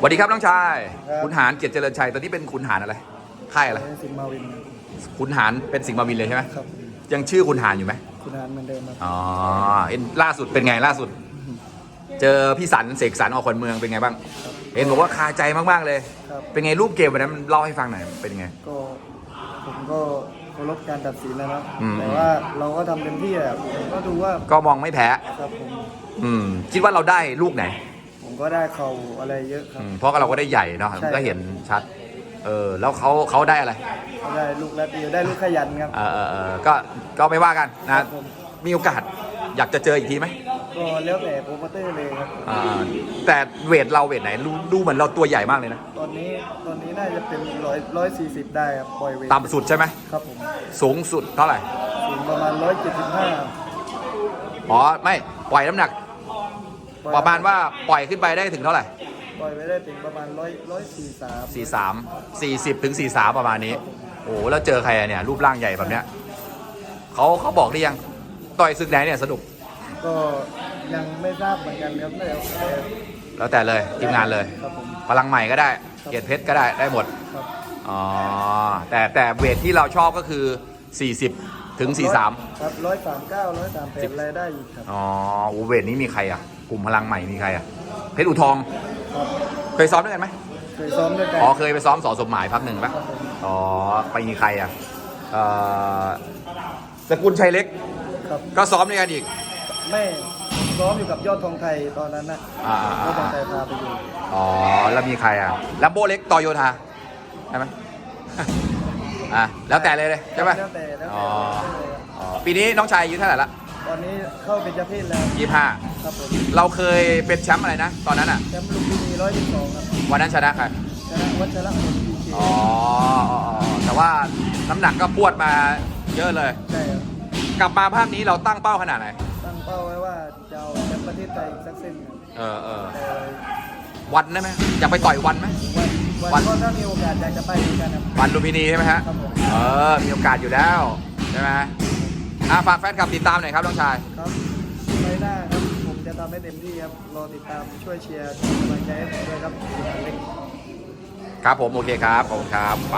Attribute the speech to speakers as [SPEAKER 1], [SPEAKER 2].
[SPEAKER 1] สวัสดีครับน้องชาย
[SPEAKER 2] ครับ
[SPEAKER 1] ขุนหารเกียรติเจริญชัยตอนนี้เป็นขุนหารอะไรค่ายอะไร
[SPEAKER 2] สิงห์มาวิน
[SPEAKER 1] ขุนหารเป็นสิงห์มาวินเลยใช่ไหม
[SPEAKER 2] ครับ
[SPEAKER 1] ยังชื่อขุนหารอยู่ไหม
[SPEAKER 2] คุณอานเหมือนเดิมครับ
[SPEAKER 1] อ๋อเห็นล่าสุดเป็นไงล่าสุด เจอพี่สันเสกสรรออกขวัญเมืองเป็นไงบ้าง เห็นบอกว่าคาใจมากๆเลย
[SPEAKER 2] ครับ
[SPEAKER 1] เป็นไงรูปเกมวันนั้นเล่าให้ฟังหน่อยเป็นไง
[SPEAKER 2] ก็ผมก็เคารพการตัดสินนะครับ
[SPEAKER 1] อืม
[SPEAKER 2] แต่ว่าเราก็ทำเต็มที่แหละผมก็ดูว่า
[SPEAKER 1] ก็มองไม่แพ้
[SPEAKER 2] ครับผม
[SPEAKER 1] อืมคิดว่าเราได้ลูกไหน
[SPEAKER 2] ผม ก็ได้เข่าอะไรเยอะครั
[SPEAKER 1] อื
[SPEAKER 2] บ
[SPEAKER 1] มเพราะเราก็ได้ใหญ่เนาะ
[SPEAKER 2] ใช่
[SPEAKER 1] ก็เห็นชัด เออ แล้วเขาเขาได้อะไร
[SPEAKER 2] ก็ได้ลูกละเดียวได้ลูกขยันครับ
[SPEAKER 1] เออเออเออก็ก็ไม่ว่ากัน
[SPEAKER 2] ค
[SPEAKER 1] นะ
[SPEAKER 2] รับผม
[SPEAKER 1] มีโอกาสอยากจะเจออีกทีไหม
[SPEAKER 2] ก็แล้วแต่โปรโมเตอร์เลยครับ
[SPEAKER 1] อ่าแต่เวทเราเวทไหนดูดูเหมือนเราตัวใหญ่มากเลยนะ
[SPEAKER 2] ตอนนี้ตอนนี้น่าจะเป็นร้อยร้อยสี่สิบได้ครับปล่อยเวท
[SPEAKER 1] ต่ำสุดใช่ไหม
[SPEAKER 2] ครับผม
[SPEAKER 1] สูงสุดเท่าไหร่
[SPEAKER 2] สูงประมาณร้อยเจ็ดสิบห้า
[SPEAKER 1] อ๋อ ไม่ ปล่อยน้ำหนัก ประมาณว่าปล่อยขึ้นไปได้ถึงเท่าไหร่
[SPEAKER 2] ปล่อยไปได้ถึงประมาณร้อยร้อยสี่สาม
[SPEAKER 1] สี่สามสี่สิบถึงสี่สามประมาณนี้ โอ้โหแล้วเจอใครอะเนี่ยรูปร่างใหญ่แบบเนี้ยเขาเขาบอกหรือยังต่อยศึกไหนเนี่ยสนุก
[SPEAKER 2] ก็ยังไม่ทราบเหมือนกันครับแต่
[SPEAKER 1] แล้วแต่เลยทีมงานเลย
[SPEAKER 2] ครับผม
[SPEAKER 1] พลังใหม่ก็ได้เกียรติเพชรก็ได้ได้หมด
[SPEAKER 2] ครับ
[SPEAKER 1] อ๋อแต่แต่เวทที่เราชอบก็คือ 40 ถึง 43
[SPEAKER 2] ครับร้อยสามเก้าร้อยสามแปดรายได้อีกครับ
[SPEAKER 1] อ๋อโอ้เวทนี้มีใครอะ กลุ่มพลังใหม่มีใครอะเพชรอุทอง
[SPEAKER 2] ครับ
[SPEAKER 1] เคยซ้อมด้วยกันไหม
[SPEAKER 2] เคยซ้อมด้วยกัน
[SPEAKER 1] อ๋อเคยไปซ้อมสอสมหมายพักหนึ่งปะ
[SPEAKER 2] ครับผม
[SPEAKER 1] อ๋อไปมีใครอะเอ่อสกุลชัยเล็ก
[SPEAKER 2] ครับ
[SPEAKER 1] ก็ซ้อมด้วยกันอีก
[SPEAKER 2] ไม่ซ้อมอยู่กับยอดทองไทยตอนนั้นนะ
[SPEAKER 1] อ่าอ่าย
[SPEAKER 2] อดทอง
[SPEAKER 1] อ่า
[SPEAKER 2] ไทยพาไปอยู่
[SPEAKER 1] อ๋อแล้วมีใครอะแลมโบเล็กต่อโยธาใช่ไหม อะแล้วแต่เลยเลยใช่ปะ
[SPEAKER 2] แล้วแต่แล้ว
[SPEAKER 1] อ๋
[SPEAKER 2] แต่
[SPEAKER 1] อ
[SPEAKER 2] เลยครับ
[SPEAKER 1] อ๋อปีนี้น้องชายอายุเท่าไหร่ละ
[SPEAKER 2] ต อนนี้เข้าเป็นเจ้าเพศแล้ว
[SPEAKER 1] ยี่ห้า
[SPEAKER 2] ครับผม
[SPEAKER 1] เราเคยเป็นแชมป์อะไรนะ ตอนนั้นอะ
[SPEAKER 2] แชมป์ลุมพินีร้อยสิบสองครับ
[SPEAKER 1] วันนั้นชนะใคร
[SPEAKER 2] ชนะวัชระพลพีเค
[SPEAKER 1] อ๋ออ๋ออ๋อแต่ว่าน้ำหนักก็พวดมาเยอะเลย
[SPEAKER 2] ใช่ครับ
[SPEAKER 1] กลับมาภาคนี้เราตั้งเป้าขนาดไหน
[SPEAKER 2] ตั้งเป้าไว้ว่าจะเอาแชมป์ประเทศไทยอีกสักเส้นครับ
[SPEAKER 1] เออเออ
[SPEAKER 2] แต่
[SPEAKER 1] วันได้ไหมอยากไปต่อยวันไหม
[SPEAKER 2] วัน
[SPEAKER 1] วั
[SPEAKER 2] วันน ก็ถ้ามีโอกาสอยากจะไปเหมือนกันครับ
[SPEAKER 1] วันลุมพินีใช่ไหมฮะ
[SPEAKER 2] ครับผม
[SPEAKER 1] เออ มีโอกาสอยู่แล้ว ใช่ไหม อะฝากแฟนคลับติดตามหน่อยครับน้องชาย
[SPEAKER 2] ครับไปหน้าครับ ผมจะทำให้เต็มที่ครับ รอติดตามช่วยเชียร์กำลังใจให้ผมด้วยครับสุดท้ายเล็ก
[SPEAKER 1] ครับผมโอเคครับขอบคุณครับไป